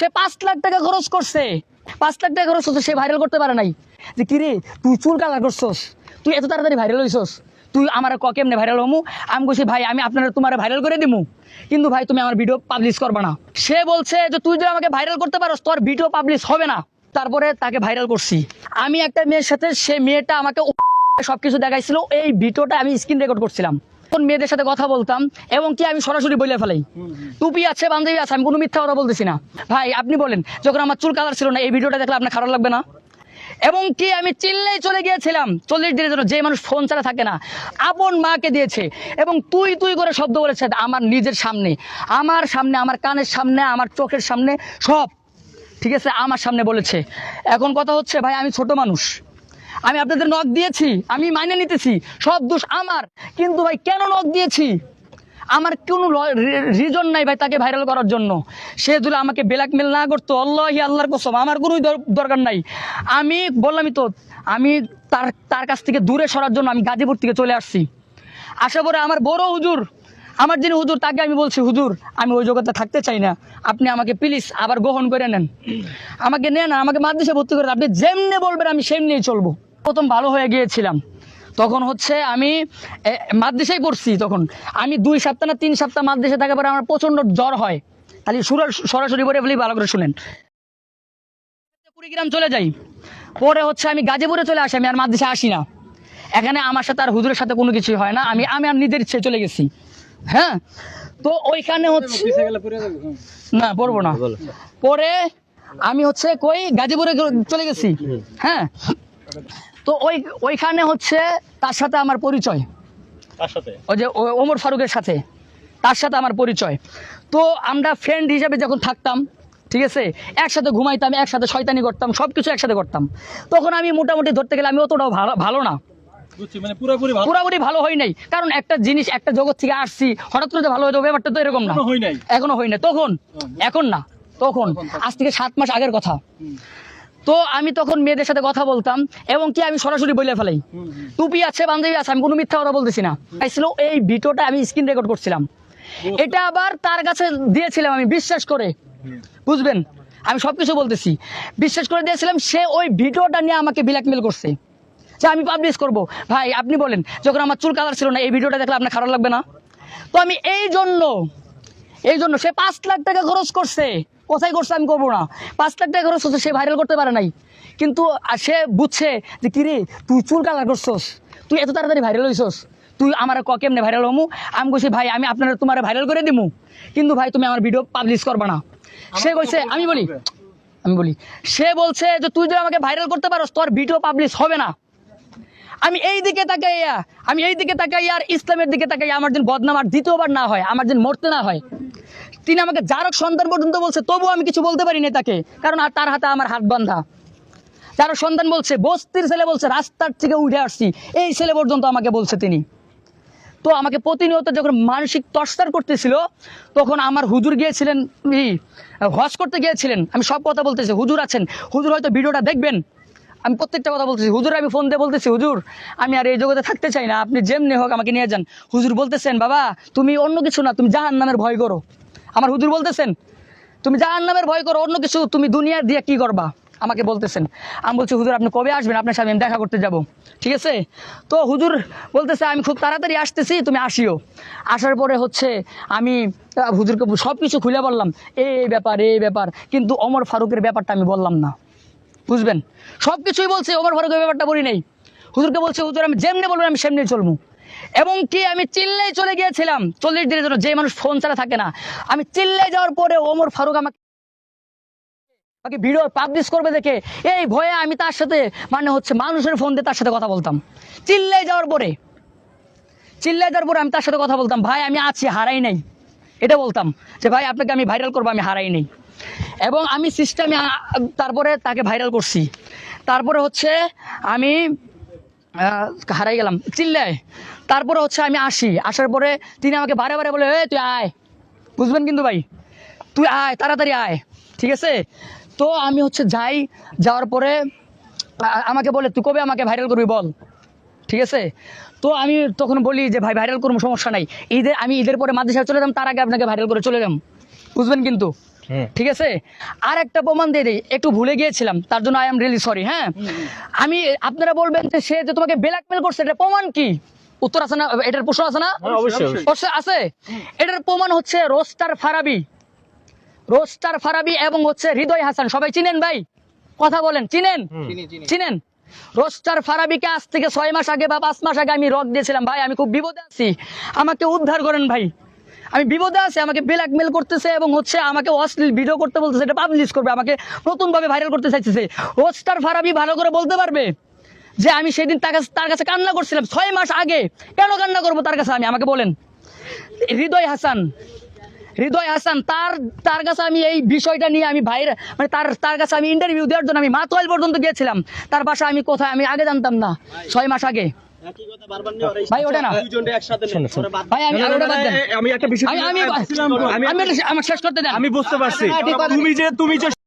সে পাঁচ লাখ টাকা খরচ করছে। পাঁচ লাখ টাকা খরচ করছে, সে ভাইরাল করতে পারে নাই। যে কিরে, তুই চুল কালার করছস? তুই এত তাড়াতাড়ি ভাইরাল হইছস? তুই আমার ক, কেমনে ভাইরাল হমু? আমি বলছি ভাই, আমি আপনার তোমার ভাইরাল করে দিমু। কিন্তু ভাই, তুমি আমার ভিডিও পাবলিশ করবে না। সে বলছে যে, তুই যদি আমাকে ভাইরাল করতে পারোস, তোর ভিডিও পাবলিশ হবে না। তারপরে তাকে ভাইরাল করছি। আমি একটা মেয়ের সাথে, সে মেয়েটা আমাকে সবকিছু দেখাইছিল। এই ভিডিওটা আমি স্ক্রিন রেকর্ড করছিলাম। তখন মেয়েদের সাথে কথা বলতাম এবং কি আমি সরাসরি বলে ফেলাই? টুপি আছে, বান্ধবী আছে, আমি কোনো মিথ্যা কথা বলতেছি না। ভাই, আপনি বলেন, যখন আমার চুল কালার ছিল না, এই ভিডিওটা দেখলে আপনার খারাপ লাগবে না? এবং কি আমি চিল্লেই চলে গিয়েছিলাম, চল্লিশ দিনের জন্য যে মানুষ ফোন ছাড়া থাকে না, আপন মাকে দিয়েছে। এবং তুই তুই করে শব্দ বলেছে, আমার নিজের সামনে, আমার সামনে, আমার কানের সামনে, আমার চোখের সামনে, সব, ঠিক আছে, আমার সামনে বলেছে। এখন কথা হচ্ছে, ভাই, আমি ছোট মানুষ। আমি আপনাদের নখ দিয়েছি, আমি মাইনে নিতেছি, সব দোষ আমার। কিন্তু ভাই, কেন নখ দিয়েছি? আমার কোনো রিজন নাই ভাই তাকে ভাইরাল করার জন্য। সে যদি আমাকে ব্ল্যাকমেল না করতো, আল্লাহি আল্লাহর কসম, আমার কোনো দরকার নাই। আমি বললামই তো, আমি তার তার কাছ থেকে দূরে সরার জন্য আমি গাজীপুর থেকে চলে আসছি। আসা পরে আমার বড় হুজুর, আমার যিনি হুজুর, তাকে আমি বলছি, হুজুর, আমি ওই জগতে থাকতে চাই না। আপনি আমাকে প্লিজ আবার গ্রহণ করে নেন। আমাকে নেন, আমাকে মাদ্রাসা ভর্তি করে দেন। আপনি যেমনি বলবেন, আমি সেমনিই চলবো। প্রথম ভালো হয়ে গিয়েছিলাম। তখন হচ্ছে আমি মাদ্রাসায় পড়ছি তখন। আমি দুই সপ্তাহ না তিন সপ্তাহ মাদ্রাসা থাকার পরে আমার প্রচণ্ড জ্বর হয়। তাহলে সুরা- সরাসরি বলে বলি ভালো করে শুনেন। কুড়িগ্রাম চলে যাই। পরে হচ্ছে আমি গাজীপুরে চলে আসি আমি আর মাদ্রাসা আসি না। এখানে আমার সাথে আর হুজুরের সাথে কোনো কিছু হয় না। আমি আমি আর নিজের ইচ্ছে চলে গেছি। হ্যাঁ? তো ওইখানে হচ্ছে না পড়ব না। পরে আমি হচ্ছে কই? গাজীপুরে চলে গেছি। হ্যাঁ? তো ওই ওইখানে হচ্ছে তার সাথে আমার পরিচয়। তার সাথে? ওই যে ওমর ফারুকের সাথে। তার সাথে আমার পরিচয়। তো আমরা ফ্রেন্ড হিসেবে যখন থাকতাম ঠিক আছে? একসাথে ঘুমাইতাম একসাথে শয়তানি করতাম সব কিছু একসাথে করতাম। তখন আমি মোটামুটি ধরতে গেলে আমি অতটাও ভালো ভালো না। মানে পুরোপুরি ভালো? হয় নাই। কারণ একটা জিনিস একটা জগৎ থেকে আসছি হঠাৎ করে ভালো হয়ে যাবে ব্যাপারটা তো এরকম না। এখনও হয় নাই। এখনও হয় না তখন? এখন না। তখন? আজ থেকে সাত মাস আগের কথা। তো আমি তখন মেয়েদের সাথে কথা বলতাম, এবং কি আমি সরাসরি বলে ফেলাই। টুপি আছে, বান্ধবী আছে, আমি কোনো মিথ্যা কথা বলতেছি না। ছিল এই ভিডিওটা আমি স্ক্রিন রেকর্ড করছিলাম। এটা আবার তার কাছে দিয়েছিলাম আমি, বিশ্বাস করে। বুঝবেন? আমি সব কিছু বলতেছি। বিশ্বাস করে দিয়েছিলাম, সে ওই ভিডিওটা নিয়ে আমাকে ব্ল্যাকমেল করছে। যে আমি পাবলিশ করব। ভাই, আপনি বলেন, যখন আমার চুল কালার ছিল না, এই ভিডিওটা দেখলে আপনার খারাপ লাগবে না? তো আমি এই জন্য এই জন্য সে পাঁচ লাখ টাকা খরচ করছে। কোথায় করছে আমি করব না। পাঁচ লাখ টাকা খরচ করছে সে ভাইরাল করতে পারে নাই। কিন্তু সে বুঝছে যে কিরে তুই চুল কালার করছস তুই এত তাড়াতাড়ি ভাইরাল হইছস তুই আমার ক কেমনে ভাইরাল হমু? আমি বলছি ভাই আমি আপনার তোমার ভাইরাল করে দিমু। কিন্তু ভাই তুমি আমার ভিডিও পাবলিশ করবে না। সে কইছে আমি বলি আমি বলি সে বলছে যে তুই যদি আমাকে ভাইরাল করতে পারোস তোর ভিডিও পাবলিশ হবে না। আমি এই দিকে তাকাইয়া আমি এই দিকে তাকাইয়া আর ইসলামের দিকে তাকাইয়া আমার দিন বদনাম আর দ্বিতীয়বার না হয় আমার দিন মরতে না হয় তিনি আমাকে জারক সন্তান পর্যন্ত বলছে, তবুও আমি কিছু বলতে পারি না তাকে, কারণ আর তার হাতে আমার হাত বান্ধা যারক সন্তান বলছে, বস্তির ছেলে বলছে, রাস্তার থেকে উঠে আসছি। এই ছেলে পর্যন্ত আমাকে বলছে তিনি। তো আমাকে প্রতিনিয়ত যখন মানসিক টর্চার করতেছিল, তখন আমার হুজুর গিয়েছিলেন হজ করতে গিয়েছিলেন। আমি সব কথা বলতেছি, হুজুর আছেন। হুজুর হয়তো ভিডিওটা দেখবেন। আমি প্রত্যেকটা কথা বলতেছি, হুজুর আমি ফোন দিয়ে বলতেছি, হুজুর, আমি আর এই জগতে থাকতে চাই না, আপনি যেমনি হোক আমাকে নিয়ে যান। হুজুর বলতেছেন, বাবা, তুমি অন্য কিছু না, তুমি জাহান নামের ভয় করো। আমার হুজুর বলতেছেন, তুমি জাহান নামের ভয় করো, অন্য কিছু তুমি দুনিয়ার দিয়ে কি করবা? আমাকে বলতেছেন। আমি বলছি, হুজুর, আপনি কবে আসবেন? আপনার সাথে আমি দেখা করতে যাব। ঠিক আছে? তো হুজুর বলতেছে, আমি খুব তাড়াতাড়ি আসতেছি, তুমি আসিও। আসার পরে হচ্ছে আমি হুজুরকে সব কিছু খুলে বললাম এই ব্যাপার এই ব্যাপার। কিন্তু অমর ফারুকের ব্যাপারটা আমি বললাম না। বুঝবেন? সব কিছুই বলছে অমর ফারুকের ব্যাপারটা বলি নেই। হুজুরকে বলছে, হুজুর, আমি যেমনি বলবেন, আমি সেমনি চলবো। এবং কি, আমি চিল্লেই চলে গিয়েছিলাম। চল্লিশ দিনের জন্য যে মানুষ ফোন ছাড়া থাকে না। আমি চিল্লে যাওয়ার পরে ওমর ফারুক আমাকে আমাকে ভিডিও পাবলিশ করবে দেখে, এই ভয়ে আমি তার সাথে মানে হচ্ছে মানুষের ফোন দিয়ে তার সাথে কথা বলতাম। চিল্লাই যাওয়ার পরে, চিল্লাই যাওয়ার পরে আমি তার সাথে কথা বলতাম, ভাই, আমি আছি, হারাই নাই। এটা বলতাম যে, ভাই, আপনাকে আমি ভাইরাল করব, আমি হারাই নেই। এবং আমি সিস্টেমে তারপরে তাকে ভাইরাল করছি। তারপরে হচ্ছে আমি হারাই গেলাম। চিল্লায় তারপরে হচ্ছে আমি আসি। আসার পরে তিনি আমাকে বারে বারে বলে এই তুই আয়। বুঝবেন কিন্তু ভাই? তুই আয় তাড়াতাড়ি আয়। ঠিক আছে? তো আমি হচ্ছে যাই যাওয়ার পরে আমাকে বলে তুই কবে আমাকে ভাইরাল করবি বল? ঠিক আছে? তো আমি তখন বলি যে ভাই ভাইরাল করব সমস্যা নাই। ঈদের আমি ঈদের পরে মাদ্রাসায় চলে যাম তার আগে আপনাকে ভাইরাল করে চলে যাম বুঝবেন কিন্তু? ঠিক আছে? আর একটা প্রমাণ দিয়ে দিই একটু ভুলে গিয়েছিলাম তার জন্য আই এম রিয়েলি সরি হ্যাঁ? আমি আপনারা বলবেন যে সে যে তোমাকে ব্ল্যাকমেল করছে এটা প্রমাণ কি? উত্তর আছে না? এটার প্রশ্ন আছে না? হ্যাঁ, অবশ্যই আছে? এটার প্রমাণ হচ্ছে রোস্টার ফারাবি। রোস্টার ফারাবি এবং হচ্ছে হৃদয় হাসান। সবাই চিনেন ভাই? কথা বলেন চিনেন? চিনেন? রোস্টার ফারাবিকে আজ থেকে ছয় মাস আগে বা পাঁচ মাস আগে আমি রক দিয়েছিলাম। ভাই আমি খুব বিপদে আছি। আমাকে উদ্ধার করেন ভাই। আমি বিপদে আছি আমাকে ব্ল্যাকমেল করতেছে এবং হচ্ছে আমাকে অশ্লীল ভিডিও করতে বলতেছে এটা পাবলিশ করবে আমাকে নতুনভাবে ভাইরাল করতে চাইতেছে। রোস্টার ফারাবি ভালো করে বলতে পারবে? যে আমি সেদিন তার কাছে তার কাছে কান্না করছিলাম ছয় মাস আগে। কেন কান্না করব তার কাছে আমি? আমাকে বলেন। হৃদয় হাসান। হৃদয় হাসান তার তার কাছে আমি এই বিষয়টা নিয়ে আমি ভাইয়ের মানে তার তার কাছে আমি ইন্টারভিউ দেওয়ার জন্য আমি মাতোয়াইল পর্যন্ত গিয়েছিলাম। তার বাসা আমি কোথায়? আমি আগে জানতাম না ছয় মাস আগে। ভাই ওটা না। শোনো, শোনো। ভাই আমি ওটা বাদ দেন। আমি একটা বিষয় আমি আমি আমি আমি এটা- আমার শেষ করতে দেন। আমি বুঝতে পারছি। হ্যাঁ। তুমি যে তুমি যে